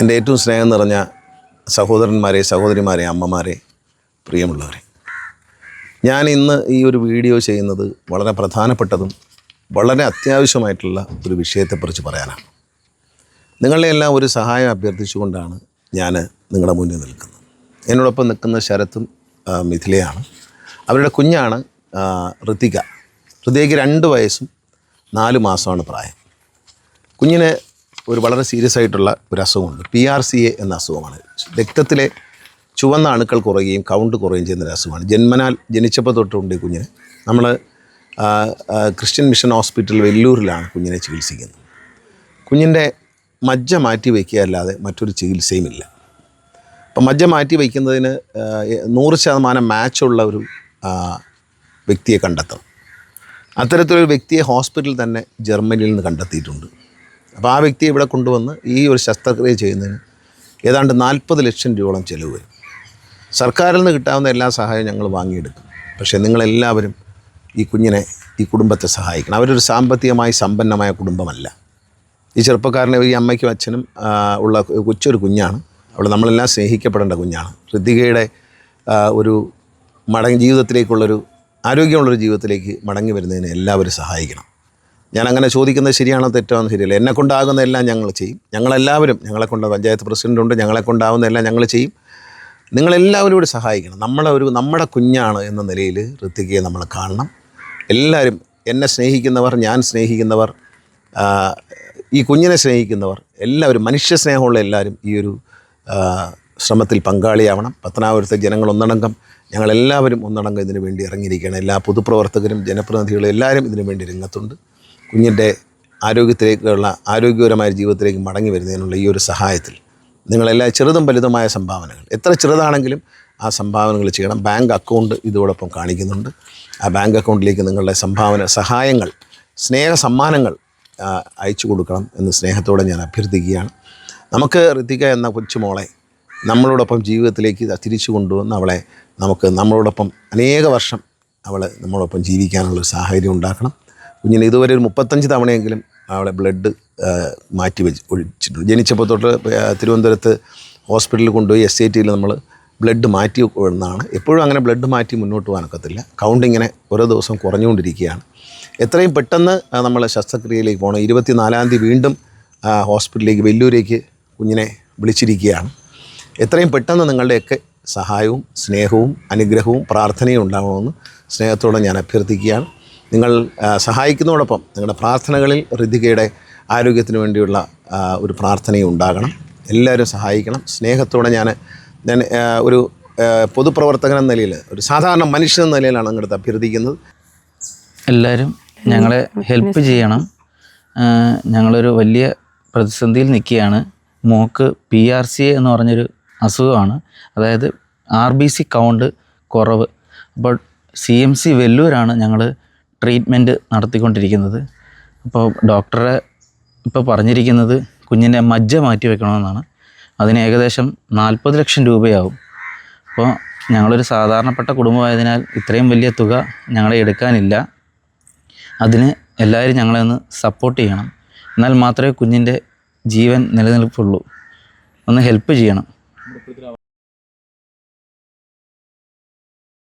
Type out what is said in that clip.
എന്റെ ഏറ്റവും സ്നേഹം നിറഞ്ഞ സഹോദരന്മാരെ സഹോദരിമാരെ അമ്മമാരെ പ്രിയമുള്ളവരെ ഞാൻ ഇന്ന് ഈ ഒരു വീഡിയോ ചെയ്യുന്നത് വളരെ പ്രധാനപ്പെട്ടതും വളരെ അത്യാവശ്യമായിട്ടുള്ള ഒരു വിഷയത്തെക്കുറിച്ച് പറയാനാണ്. നിങ്ങളുടെ എല്ലാം ഒരു സഹായം അഭ്യർത്ഥിച്ചുകൊണ്ടാണ് ഞാൻ നിങ്ങളുടെ മുന്നിൽ നിൽക്കുന്നത്. എന്നോടൊപ്പം നിൽക്കുന്ന ശരത്തും മിഥിലയാണ്. അവരുടെ കുഞ്ഞാണ് ഋതിക. ഋതിക രണ്ട് വയസ്സും നാല് മാസമാണ് പ്രായം. കുഞ്ഞിന് ഒരു വളരെ സീരിയസ് ആയിട്ടുള്ള ഒരു അസുഖമുണ്ട്. പി ആർ സി എ എന്ന അസുഖമാണ്. രക്തത്തിലെ ചുവന്ന അണുക്കൾ കുറയുകയും കൗണ്ട് കുറയുകയും ചെയ്യുന്ന ഒരു അസുഖമാണ്. ജന്മനാൽ ജനിച്ചപ്പോൾ തൊട്ടുണ്ട് കുഞ്ഞിന് നമ്മൾ ക്രിസ്ത്യൻ മിഷൻ ഹോസ്പിറ്റൽ വെല്ലൂരിലാണ് കുഞ്ഞിനെ ചികിത്സിക്കുന്നത്. കുഞ്ഞിന്റെ മജ്ജ മാറ്റി വയ്ക്കുക അല്ലാതെ മറ്റൊരു ചികിത്സയുമില്ല അപ്പം മജ്ജ മാറ്റി വയ്ക്കുന്നതിന് നൂറ് ശതമാനം മാച്ചുള്ള ഒരു വ്യക്തിയെ കണ്ടെത്തണം. അത്തരത്തിലൊരു വ്യക്തിയെ ഹോസ്പിറ്റലിൽ തന്നെ ജർമ്മനിയിൽ നിന്ന് കണ്ടെത്തിയിട്ടുണ്ട്. അപ്പോൾ ആ വ്യക്തിയെ ഇവിടെ കൊണ്ടുവന്ന് ഈ ഒരു ശസ്ത്രക്രിയ ചെയ്യുന്നതിന് ഏതാണ്ട് നാൽപ്പത് ലക്ഷം രൂപയോളം ചിലവ് വരും. സർക്കാരിൽ നിന്ന് കിട്ടാവുന്ന എല്ലാ സഹായവും ഞങ്ങൾ വാങ്ങിയെടുക്കും. പക്ഷേ നിങ്ങളെല്ലാവരും ഈ കുഞ്ഞിനെ ഈ കുടുംബത്തെ സഹായിക്കണം. അവരൊരു സാമ്പത്തികമായി സമ്പന്നമായ കുടുംബമല്ല. ഈ ചെറുപ്പക്കാരനെ ഈ അമ്മയ്ക്കും അച്ഛനും ഉള്ള കൊച്ചൊരു കുഞ്ഞാണ്. അവൾ നമ്മളെല്ലാം സ്നേഹിക്കപ്പെടേണ്ട കുഞ്ഞാണ്. ഋതികയുടെ ഒരു മടങ്ങി ജീവിതത്തിലേക്കുള്ളൊരു ആരോഗ്യമുള്ളൊരു ജീവിതത്തിലേക്ക് മടങ്ങി വരുന്നതിന് എല്ലാവരും സഹായിക്കണം. ഞാൻ അങ്ങനെ ചോദിക്കുന്നത് ശരിയാണോ തെറ്റാണോ ശരിയല്ല. എന്നെ കൊണ്ടാകുന്ന എല്ലാം ഞങ്ങൾ ചെയ്യും. ഞങ്ങളെല്ലാവരും ഞങ്ങളെ കൊണ്ട് പഞ്ചായത്ത് പ്രസിഡന്റുണ്ട് ഞങ്ങളെ കൊണ്ടാകുന്ന എല്ലാം ഞങ്ങൾ ചെയ്യും. നിങ്ങളെല്ലാവരും കൂടി സഹായിക്കണം. നമ്മളെ ഒരു നമ്മുടെ കുഞ്ഞാണ് എന്ന നിലയിൽ ഋത്വികയെ നമ്മൾ കാണണം. എല്ലാവരും എന്നെ സ്നേഹിക്കുന്നവർ ഞാൻ സ്നേഹിക്കുന്നവർ ഈ കുഞ്ഞിനെ സ്നേഹിക്കുന്നവർ എല്ലാവരും മനുഷ്യ സ്നേഹമുള്ള എല്ലാവരും ഈ ഒരു ശ്രമത്തിൽ പങ്കാളിയാവണം. പത്തനാപുരത്തെ ജനങ്ങൾ ഒന്നടങ്കം ഞങ്ങളെല്ലാവരും ഒന്നടങ്കം ഇതിനു വേണ്ടി ഇറങ്ങിയിരിക്കുകയാണ്. എല്ലാ പൊതുപ്രവർത്തകരും ജനപ്രതിനിധികളും എല്ലാവരും ഇതിനു വേണ്ടി രംഗത്തുണ്ട്. കുഞ്ഞിന്റെ ആരോഗ്യത്തിലേക്കുള്ള ആരോഗ്യപരമായ ജീവിതത്തിലേക്ക് മടങ്ങി വരുന്നതിനുള്ള ഈ ഒരു സഹായത്തിൽ നിങ്ങളെല്ലാ ചെറുതും വലുതുമായ സംഭാവനകൾ. എത്ര ചെറുതാണെങ്കിലും ആ സംഭാവനകൾ ചെയ്യണം. ബാങ്ക് അക്കൗണ്ട് ഇതോടൊപ്പം കാണിക്കുന്നുണ്ട്. ആ ബാങ്ക് അക്കൗണ്ടിലേക്ക് നിങ്ങളുടെ സംഭാവന സഹായങ്ങൾ സ്നേഹ സമ്മാനങ്ങൾ അയച്ചു കൊടുക്കണം എന്ന് സ്നേഹത്തോടെ ഞാൻ അഭ്യർത്ഥിക്കുകയാണ്. നമുക്ക് ഋതിക എന്ന കൊച്ചുമോളെ നമ്മളോടൊപ്പം ജീവിതത്തിലേക്ക് തിരിച്ചു കൊണ്ടുവന്ന് അവളെ നമുക്ക് നമ്മളോടൊപ്പം അനേക വർഷം അവൾ നമ്മളോടൊപ്പം ജീവിക്കാനുള്ള സാഹചര്യം ഉണ്ടാക്കണം. കുഞ്ഞിന് ഇതുവരെ ഒരു മുപ്പത്തഞ്ച് തവണയെങ്കിലും അവളെ ബ്ലഡ് മാറ്റി വെച്ച് ഒഴിച്ചിട്ടുണ്ട്. ജനിച്ചപ്പോൾ തൊട്ട് തിരുവനന്തപുരത്ത് ഹോസ്പിറ്റലിൽ കൊണ്ടുപോയി എസ് ഐ ടിയിൽ നമ്മൾ ബ്ലഡ് മാറ്റി എന്നാണ് എപ്പോഴും അങ്ങനെ ബ്ലഡ് മാറ്റി മുന്നോട്ട് പോകാനൊക്കത്തില്ല. കൗണ്ട് ഇങ്ങനെ ഓരോ ദിവസം കുറഞ്ഞുകൊണ്ടിരിക്കുകയാണ്. എത്രയും പെട്ടെന്ന് നമ്മൾ ശസ്ത്രക്രിയയിലേക്ക് പോകണം. ഇരുപത്തിനാലാം തീയതി വീണ്ടും ഹോസ്പിറ്റലിലേക്ക് വെല്ലൂരേക്ക് കുഞ്ഞിനെ വിളിച്ചിരിക്കുകയാണ്. എത്രയും പെട്ടെന്ന് നിങ്ങളുടെയൊക്കെ സഹായവും സ്നേഹവും അനുഗ്രഹവും പ്രാർത്ഥനയും ഉണ്ടാകണമെന്ന് സ്നേഹത്തോടെ ഞാൻ അഭ്യർത്ഥിക്കുകയാണ്. നിങ്ങൾ സഹായിക്കുന്നതോടൊപ്പം നിങ്ങളുടെ പ്രാർത്ഥനകളിൽ ഋതികയുടെ ആരോഗ്യത്തിന് വേണ്ടിയുള്ള ഒരു പ്രാർത്ഥനയും ഉണ്ടാകണം. എല്ലാവരും സഹായിക്കണം. സ്നേഹത്തോടെ ഞാൻ ഞാൻ ഒരു പൊതുപ്രവർത്തകൻ എന്ന നിലയിൽ ഒരു സാധാരണ മനുഷ്യൻ എന്ന നിലയിലാണ് നിങ്ങളുടെ അഭ്യർത്ഥിക്കുന്നത്. എല്ലാവരും ഞങ്ങളെ ഹെൽപ്പ് ചെയ്യണം. ഞങ്ങളൊരു വലിയ പ്രതിസന്ധിയിൽ നിൽക്കുകയാണ്. മോക്ക് പി ആർ സി എന്ന് പറഞ്ഞൊരു അസുഖമാണ്. അതായത് ആർ ബി സി കൗണ്ട് കുറവ്. അപ്പോൾ സി എം സി വെല്ലൂരാണ് ഞങ്ങൾ ട്രീറ്റ്മെന്റ് നടത്തിക്കൊണ്ടിരിക്കുന്നത്. അപ്പോൾ ഡോക്ടറെ ഇപ്പോൾ പറഞ്ഞിരിക്കുന്നത് കുഞ്ഞിന്റെ മജ്ജ മാറ്റി വെക്കണമെന്നാണ്. അതിന് ഏകദേശം നാൽപ്പത് ലക്ഷം രൂപയാവും. അപ്പോൾ ഞങ്ങളൊരു സാധാരണപ്പെട്ട കുടുംബമായതിനാൽ ഇത്രയും വലിയ തുക ഞങ്ങളെ എടുക്കാനില്ല. അതിന് എല്ലാവരും ഞങ്ങളെ ഒന്ന് സപ്പോർട്ട് ചെയ്യണം. എന്നാൽ മാത്രമേ കുഞ്ഞിന്റെ ജീവൻ നിലനിൽപ്പുള്ളൂ. ഒന്ന് ഹെൽപ്പ് ചെയ്യണം.